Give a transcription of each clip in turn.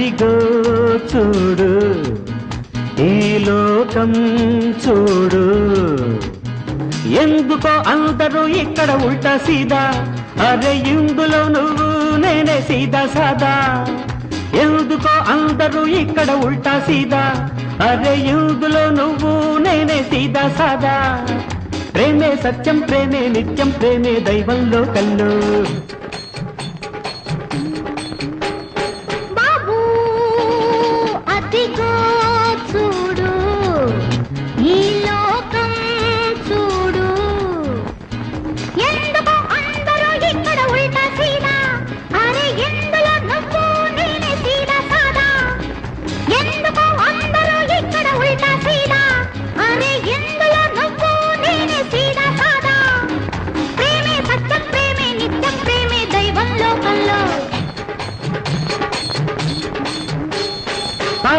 అదిగో చూడు ఈ లోకం చూడు. ఎందుకో అందరూ ఇక్కడ ఉల్టా సీదా అరే ఇందులో నువ్వు నేనే సీదా సాదా. ఎందుకో అందరూ ఇక్కడ ఉల్టా సీదా అరే ఇందులో నువ్వు నేనే సీదా సాదా. ప్రేమే సత్యం ప్రేమే నిత్యం ప్రేమే దైవంలో కల్లో.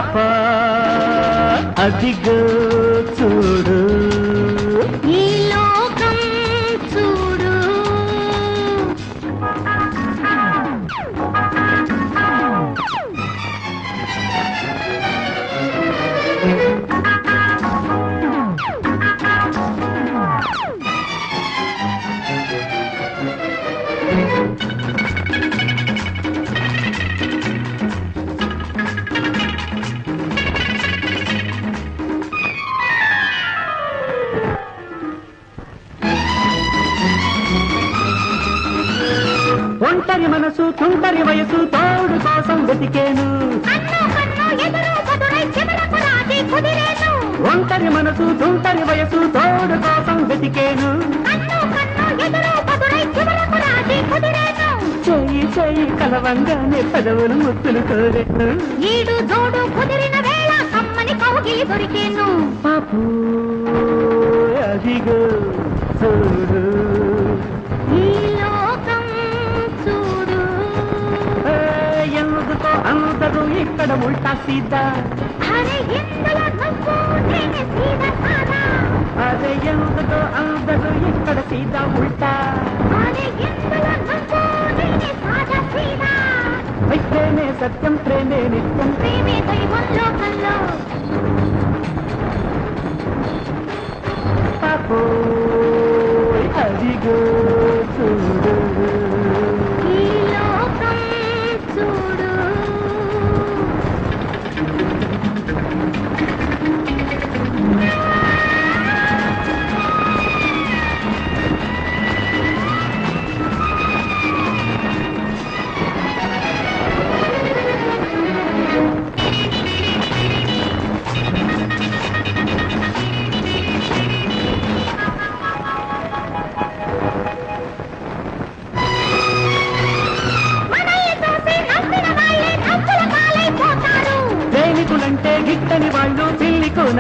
పాపా అదిగో చూడు. ఒంటరి మనసు తుంటరి వయసు తోడు కోసం వెతికేను. ఒంటరి మనసు తుంటరి వయసు తోడు కోసం వెతికేను. చెయ్యి చెయ్యి కలవంగానే పెదవులు ముద్దులు కోరేను ఈడు జోడు కుదిరిన వేళ కమ్మని కౌగిలి దొరికేను. పాపు అదిగో చూడు ఉల్టా సీదా అరే ఇందులో నువ్వు నేనే సీదా సాదా అదే ఎందుకో అందరూ ఇక్కడ సీదా ఉల్టా అరే నువ్వు నేనే సాదా సీదా సత్యం ప్రేమే నిత్యం ప్రేమే దైవం లోకంలో పాపు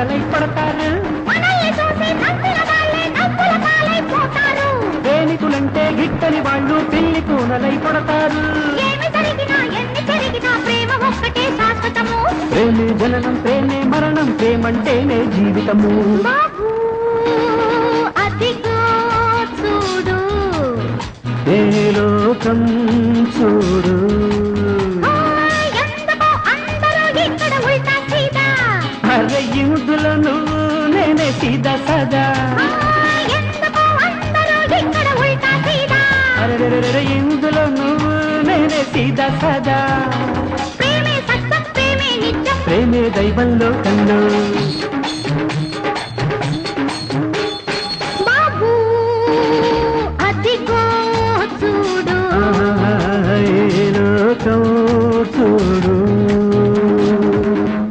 పాలైపోతారు ప్రేమికులంటే గిట్టని వాళ్ళు పిల్లి కోనలై పడతారు. ప్రేమ జననం ప్రేమే మరణం ప్రేమంటేనే జీవితము. ఏ లోకం చూడు. సీదా. సదా ఇందులో నువ్వు నేనే సీదా. సదా ప్రేమే దైవంలో కల్లో